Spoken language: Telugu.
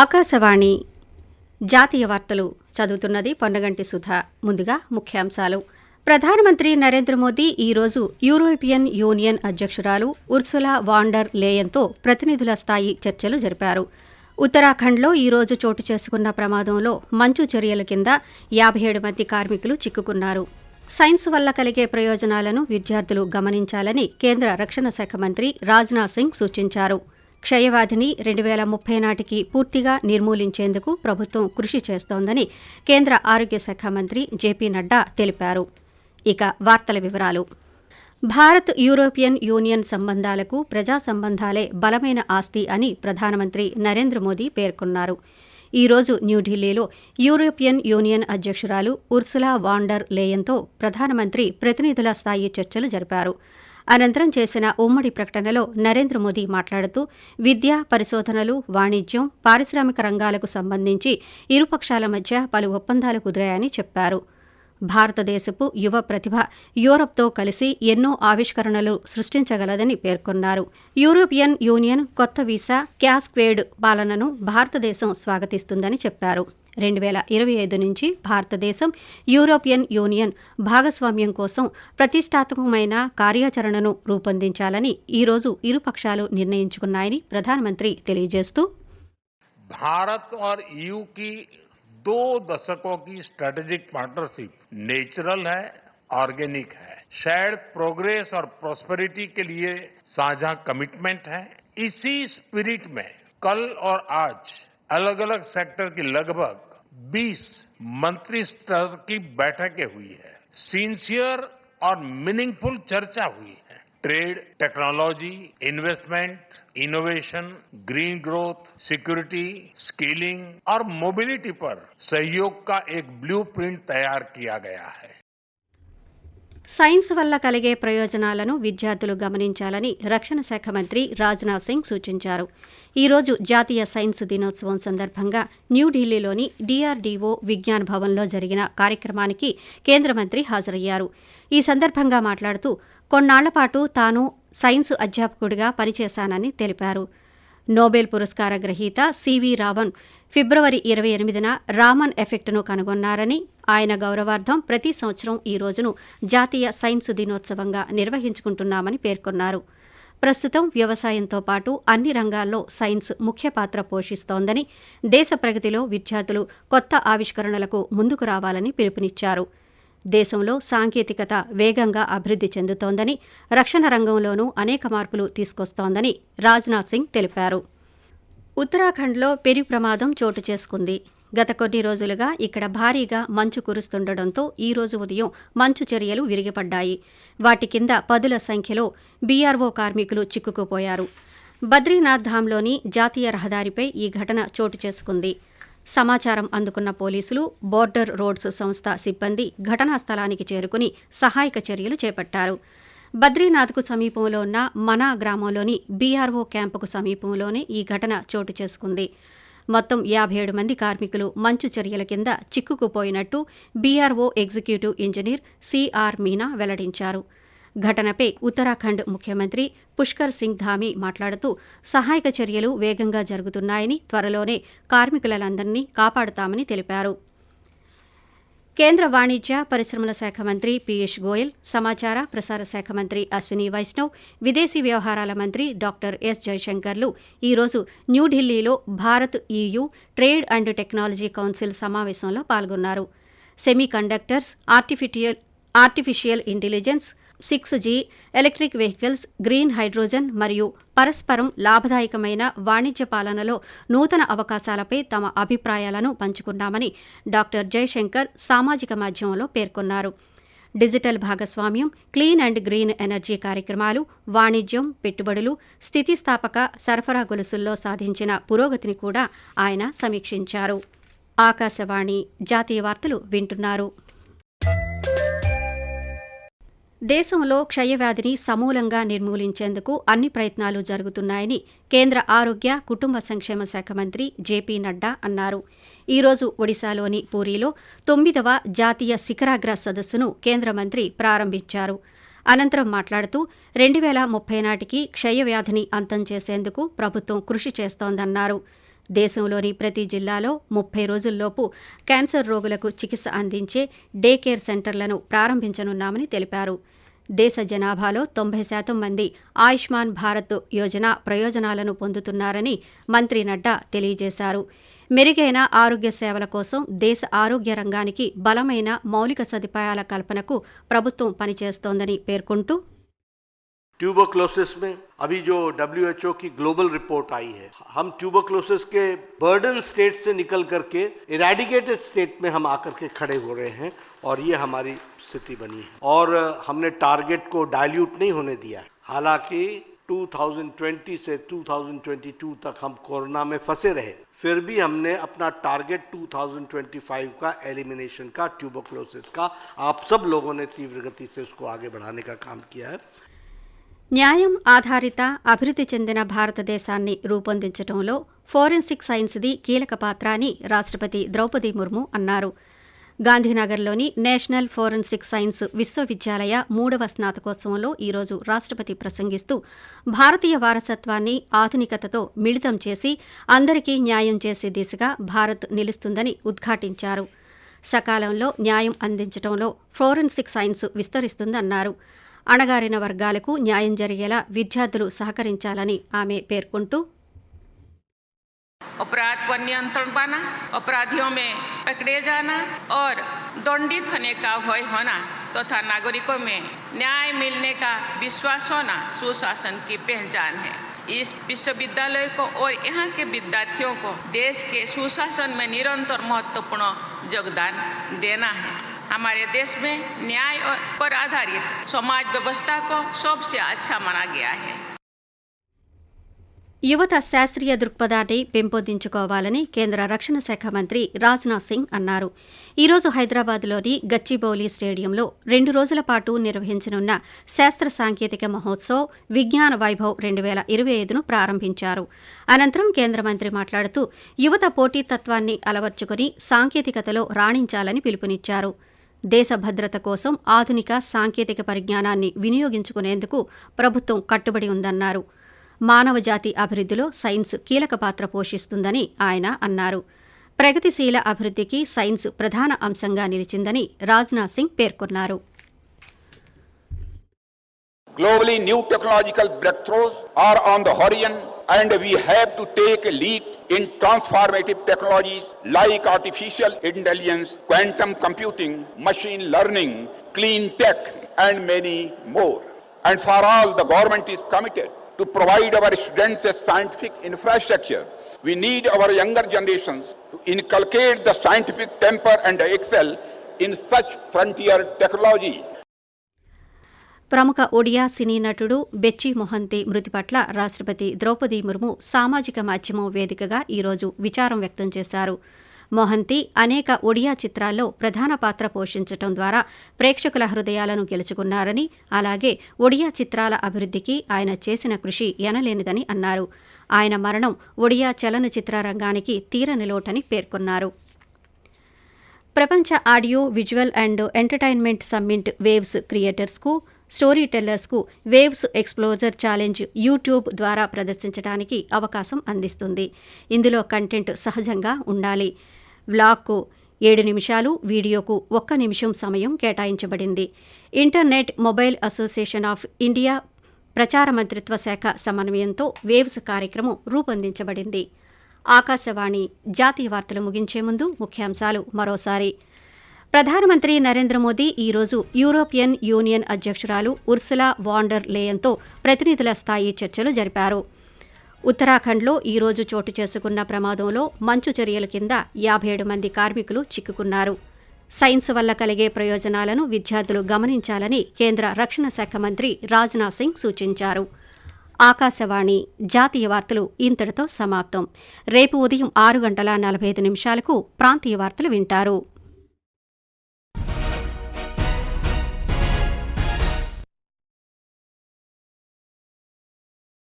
ఆకాశవాణి జాతీయ వార్తలు చదువుతున్నది పొన్నగంటి సుధా. ముందుగా ముఖ్యాంశాలు. ప్రధానమంత్రి నరేంద్ర మోదీ ఈరోజు యూరోపియన్ యూనియన్ అధ్యక్షురాలు ఉర్సులా వాండర్ లేయన్తో ప్రతినిధుల స్థాయి చర్చలు జరిపారు. ఉత్తరాఖండ్లో ఈరోజు చోటు చేసుకున్న ప్రమాదంలో మంచు చర్యల కింద యాభై ఏడు మంది కార్మికులు చిక్కుకున్నారు. సైన్స్ వల్ల కలిగే ప్రయోజనాలను విద్యార్థులు గమనించాలని కేంద్ర రక్షణ శాఖ మంత్రి రాజ్నాథ్ సింగ్ సూచించారు. క్షయవ్యాధిని రెండు వేల ముప్పై నాటికి పూర్తిగా నిర్మూలించేందుకు ప్రభుత్వం కృషి చేస్తోందని కేంద్ర ఆరోగ్య శాఖ మంత్రి జేపీ నడ్డా తెలిపారు. ఇక వార్తల వివరాలు. భారత్ యూరోపియన్ యూనియన్ సంబంధాలకు ప్రజా సంబంధాలే బలమైన ఆస్తి అని ప్రధానమంత్రి నరేంద్ర మోదీ పేర్కొన్నారు. ఈ రోజు న్యూఢిల్లీలో యూరోపియన్ యూనియన్ అధ్యక్షురాలు ఉర్సులా వాండర్ లేయన్తో ప్రధానమంత్రి ప్రతినిధుల స్థాయి చర్చలు జరిపారు. అనంతరం చేసిన ఉమ్మడి ప్రకటనలో నరేంద్ర మోదీ మాట్లాడుతూ విద్య పరిశోధనలు వాణిజ్యం పారిశ్రామిక రంగాలకు సంబంధించి ఇరుపక్షాల మధ్య పలు ఒప్పందాలు కుదిరాయని చెప్పారు. భారతదేశపు యువ ప్రతిభ యూరప్తో కలిసి ఎన్నో ఆవిష్కరణలు సృష్టించగలదని పేర్కొన్నారు. యూరోపియన్ యూనియన్ కొత్త వీసా క్యాస్క్వేడ్ పాలనను భారతదేశం స్వాగతిస్తుందని చెప్పారు. రెండు వేల ఇరవై ఐదు నుంచి భారతదేశం యూరోపియన్ యూనియన్ భాగస్వామ్యం కోసం ప్రతిష్టాత్మకమైన కార్యాచరణను రూపొందించాలని ఈరోజు ఇరుపక్షాలు నిర్ణయించుకున్నాయని ప్రధానమంత్రి తెలియజేస్తూ भारत और ईयू की दो दशकों की स्ट्रेटेजिक पार्टनरशिप नेचुरल है ऑर्गेनिक है शेयर्ड प्रोग्रेस और प्रोस्पेरिटी के लिए साझा कमिटमेंट है इसी स्पिरिट में कल और आज अलग अलग सेक्टर की लगभग 20 मंत्री स्तर की बैठकें हुई है। सिंसियर और मीनिंगफुल चर्चा हुई है। Trade technology investment innovation green growth security skilling और मोबिलिटी पर सहयोग का एक ब्लूप्रिंट तैयार किया गया है। సైన్స్ వల్ల కలిగే ప్రయోజనాలను విద్యార్థులు గమనించాలని రక్షణ శాఖ మంత్రి రాజ్నాథ్ సింగ్ సూచించారు. ఈరోజు జాతీయ సైన్స్ దినోత్సవం సందర్భంగా న్యూఢిల్లీలోని డీఆర్డీఓ విజ్ఞాన్ భవన్లో జరిగిన కార్యక్రమానికి కేంద్ర మంత్రి హాజరయ్యారు. ఈ సందర్భంగా మాట్లాడుతూ కొన్నాళ్ళపాటు తాను సైన్స్ అధ్యాపకుడిగా పనిచేశానని తెలిపారు. నోబెల్ పురస్కార గ్రహీత సివి రావణ్ ఫిబ్రవరి ఇరవై ఎనిమిదిన రామన్ ఎఫెక్ట్ను కనుగొన్నారని ఆయన గౌరవార్థం ప్రతి సంవత్సరం ఈ రోజును జాతీయ సైన్స్ దినోత్సవంగా నిర్వహించుకుంటున్నామని పేర్కొన్నారు. ప్రస్తుతం వ్యవసాయంతో పాటు అన్ని రంగాల్లో సైన్స్ ముఖ్య పాత్ర పోషిస్తోందని దేశ ప్రగతిలో విద్యార్థులు కొత్త ఆవిష్కరణలకు ముందుకు రావాలని పిలుపునిచ్చారు. దేశంలో సాంకేతికత వేగంగా అభివృద్ధి చెందుతోందని రక్షణ రంగంలోనూ అనేక మార్పులు తీసుకొస్తోందని రాజ్నాథ్ సింగ్ తెలిపారు. ఉత్తరాఖండ్లో పెరుగు ప్రమాదం చోటు చేసుకుంది. గత కొన్ని రోజులుగా ఇక్కడ భారీగా మంచు కురుస్తుండటంతో ఈ రోజు ఉదయం మంచు చర్యలు విరిగిపడ్డాయి. వాటి కింద పదుల సంఖ్యలో బీఆర్ఓ కార్మికులు చిక్కుకుపోయారు. బద్రీనాథ్ ధామ్లోని జాతీయ రహదారిపై ఈ ఘటన చోటు చేసుకుంది. సమాచారం అందుకున్న పోలీసులు బోర్డర్ రోడ్స్ సంస్థ సిబ్బంది ఘటనా స్థలానికి చేరుకుని సహాయక చర్యలు చేపట్టారు. బద్రీనాథ్కు సమీపంలో ఉన్న మనా గ్రామంలోని బీఆర్ఓ క్యాంపుకు సమీపంలోనే ఈ ఘటన చోటు చేసుకుంది. మొత్తం యాభై ఏడు మంది కార్మికులు మంచు చర్యల కింద చిక్కుకుపోయినట్టు BRO executive engineer CR Meena వెల్లడించారు. ఘటనపై ఉత్తరాఖండ్ ముఖ్యమంత్రి పుష్కర్ సింగ్ ధామి మాట్లాడుతూ సహాయక చర్యలు వేగంగా జరుగుతున్నాయని త్వరలోనే కార్మికులందరినీ కాపాడుతామని తెలిపారు. కేంద్ర వాణిజ్య పరిశ్రమల శాఖ మంత్రి పీయూష్ గోయల్ సమాచార ప్రసార శాఖ మంత్రి అశ్విని వైష్ణవ్ విదేశీ వ్యవహారాల మంత్రి డాక్టర్ ఎస్ జయశంకర్లు ఈరోజు న్యూఢిల్లీలో Bharat EU trade and technology council సమావేశంలో పాల్గొన్నారు. Semiconductors artificial artificial intelligence six G electric vehicles green hydrogen మరియు పరస్పరం లాభదాయకమైన వాణిజ్య పాలనలో నూతన అవకాశాలపై తమ అభిప్రాయాలను పంచుకున్నామని డాక్టర్ జయశంకర్ సామాజిక మాధ్యమంలో పేర్కొన్నారు. డిజిటల్ భాగస్వామ్యం క్లీన్ అండ్ గ్రీన్ ఎనర్జీ కార్యక్రమాలు వాణిజ్యం పెట్టుబడులు స్థితిస్థాపక సరఫరా గొలుసుల్లో సాధించిన పురోగతిని కూడా ఆయన సమీక్షించారు. ఆకాశవాణి జాతీయ వార్తలు వింటున్నారు. దేశంలో క్షయవ్యాధిని సమూలంగా నిర్మూలించేందుకు అన్ని ప్రయత్నాలు జరుగుతున్నాయని కేంద్ర ఆరోగ్య కుటుంబ సంక్షేమ శాఖ మంత్రి జేపీ నడ్డా అన్నారు. ఈరోజు ఒడిశాలోని పూరీలో తొమ్మిదవ జాతీయ శిఖరాగ్ర సదస్సును కేంద్ర మంత్రి ప్రారంభించారు. అనంతరం మాట్లాడుతూ రెండు వేల ముప్పై నాటికి క్షయవ్యాధిని అంతం చేసేందుకు ప్రభుత్వం కృషి చేస్తోందన్నారు. దేశంలోని ప్రతి జిల్లాలో ముప్పై రోజుల్లోపు క్యాన్సర్ రోగులకు చికిత్స అందించే డే కేర్ సెంటర్లను ప్రారంభించనున్నామని తెలిపారు. దేశ జనాభాలో తొంభై శాతం మంది ఆయుష్మాన్ భారత్ యోజన ప్రయోజనాలను పొందుతున్నారని మంత్రి నడ్డా తెలియజేశారు. మెరుగైన ఆరోగ్య సేవల కోసం దేశ ఆరోగ్య రంగానికి బలమైన మౌలిక సదుపాయాల కల్పనకు ప్రభుత్వం పనిచేస్తోందని పేర్కొంటూ ट्यूबरक्लोसिस में, अभी जो डब्ल्यू की ग्लोबल रिपोर्ट आई है, हम ट्यूबरक्लोसिस के बर्डन स्टेट से निकल करके इरेडिकेटेड स्टेट में हम आकर के खड़े हो रहे हैं और ये हमारी स्थिति बनी है। और हमने टारगेट को डाइल्यूट नहीं होने दिया हालाँकि 2020 से 2022 तक हम कोरोना में फंसे रहे, फिर भी हमने अपना टारगेट 2025 का एलिमिनेशन का ट्यूबोक्लोसिस का, आप सब लोगों ने तीव्र गति से उसको आगे बढ़ाने का काम किया है। న్యాయం ఆధారిత అభివృద్ధి చెందిన భారతదేశాన్ని రూపొందించడంలో ఫోరెన్సిక్ సైన్స్ది కీలక పాత్ర అని రాష్ట్రపతి ద్రౌపది ముర్ము అన్నారు. గాంధీనగర్లోని నేషనల్ ఫోరెన్సిక్ సైన్స్ విశ్వవిద్యాలయ మూడవ స్నాతకోత్సవంలో ఈరోజు రాష్ట్రపతి ప్రసంగిస్తూ భారతీయ వారసత్వాన్ని ఆధునికతతో మిళితం చేసి అందరికీ న్యాయం చేసే దిశగా భారత్ నిలుస్తుందని ఉద్ఘాటించారు. సకాలంలో న్యాయం అందించడంలో ఫోరెన్సిక్ సైన్స్ విస్తరిస్తుందన్నారు. అణగారిన వర్గాలకు న్యాయం జరిగేలా విద్యార్థులు సహకరించాలని ఆమె పేర్కొంటూ अपराध पर नियंत्रण पाना अपराधियों में पकड़े जाना और दंडित होने का भय होना तथा तो नागरिकों में न्याय मिलने का विश्वास होना सुशासन की पहचान है इस विश्वविद्यालय को और यहाँ के विद्यार्थियों को देश के सुशासन में निरंतर महत्वपूर्ण योगदान देना है हमारे देश में न्याय पर आधारित समाज व्यवस्था को सबसे अच्छा माना गया है యువత శాస్త్రీయ దృక్పథాన్ని పెంపొందించుకోవాలని కేంద్ర రక్షణ శాఖ మంత్రి రాజ్నాథ్ సింగ్ అన్నారు ఈరోజు హైదరాబాద్లోని గచ్చిబౌలి స్టేడియంలో రెండు రోజుల పాటు నిర్వహించనున్న శాస్త్ర సాంకేతిక మహోత్సవ్ విజ్ఞాన వైభవ్ రెండు వేల ఇరవై ఐదును ప్రారంభించారు అనంతరం కేంద్ర మంత్రి మాట్లాడుతూ యువత పోటీతత్వాన్ని అలవర్చుకుని సాంకేతికతలో రాణించాలని పిలుపునిచ్చారు దేశ భద్రత కోసం ఆధునిక సాంకేతిక పరిజ్ఞానాన్ని వినియోగించుకునేందుకు ప్రభుత్వం కట్టుబడి ఉందన్నారు. మానవజాతి అభివృద్ధిలో సైన్స్ కీలక పాత్ర పోషిస్తుందని ఆయన అన్నారు. ప్రగతిశీల అభివృద్ధికి సైన్స్ ప్రధాన అంశంగా నిలిచిందని రాజ్నాథ్ సింగ్ పేర్కొన్నారు. Globally, new technological breakthroughs are on the horizon, and we have to take a leap in transformative technologies like artificial intelligence, quantum computing, machine learning, clean tech, and many more. And for all, the government is committed to provide our students a scientific infrastructure. We need our younger generations to inculcate the scientific temper and excel in such frontier technology. ప్రముఖ ఒడియా సినీ నటుడు బెచ్చి మొహంతి మృతి పట్ల రాష్ట్రపతి ద్రౌపది ముర్ము సామాజిక మాధ్యమం వేదికగా ఈరోజు విచారం వ్యక్తం చేశారు. మొహంతి అనేక ఒడియా చిత్రాల్లో ప్రధాన పాత్ర పోషించటం ద్వారా ప్రేక్షకుల హృదయాలను గెలుచుకున్నారని అలాగే ఒడియా చిత్రాల అభివృద్ధికి ఆయన చేసిన కృషి ఎనలేనిదని అన్నారు. ఆయన మరణం ఒడియా చలనచిత్ర రంగానికి తీరని లోటని పేర్కొన్నారు. ప్రపంచ audio visual and entertainment summit Waves క్రియేటర్స్కు story టెల్లర్స్కు వేవ్స్ ఎక్స్ప్లోజర్ ఛాలెంజ్ యూట్యూబ్ ద్వారా ప్రదర్శించడానికి అవకాశం అందిస్తుంది. ఇందులో కంటెంట్ సహజంగా ఉండాలి. వ్లాగ్కు ఏడు నిమిషాలు వీడియోకు ఒక్క నిమిషం సమయం కేటాయించబడింది. Internet Mobile Association of India ప్రచార మంత్రిత్వ శాఖ సమన్వయంతో వేవ్స్ కార్యక్రమం రూపొందించబడింది. ఆకాశవాణి జాతీయ వార్తలు ముగించే ముందు ముఖ్యాంశాలు మరోసారి. ప్రధానమంత్రి నరేంద్ర మోదీ ఈరోజు యూరోపియన్ యూనియన్ అధ్యక్షురాలు ఉర్సులా వాండర్ లేయన్తో ప్రతినిధుల స్థాయి చర్చలు జరిపారు. ఉత్తరాఖండ్లో ఈరోజు చోటు చేసుకున్న ప్రమాదంలో మంచు చర్యల కింద యాభై ఏడు మంది కార్మికులు చిక్కుకున్నారు. సైన్స్ వల్ల కలిగే ప్రయోజనాలను విద్యార్థులు గమనించాలని కేంద్ర రక్షణ శాఖ మంత్రి రాజ్నాథ్ సింగ్ సూచించారు. ఆకాశవాణి జాతీయ వార్తలు ఇంతటితో సమాప్తం. రేపు ఉదయం ఆరు గంటల నలభై ఐదు నిమిషాలకు ప్రాంతీయ వార్తలు వింటారు.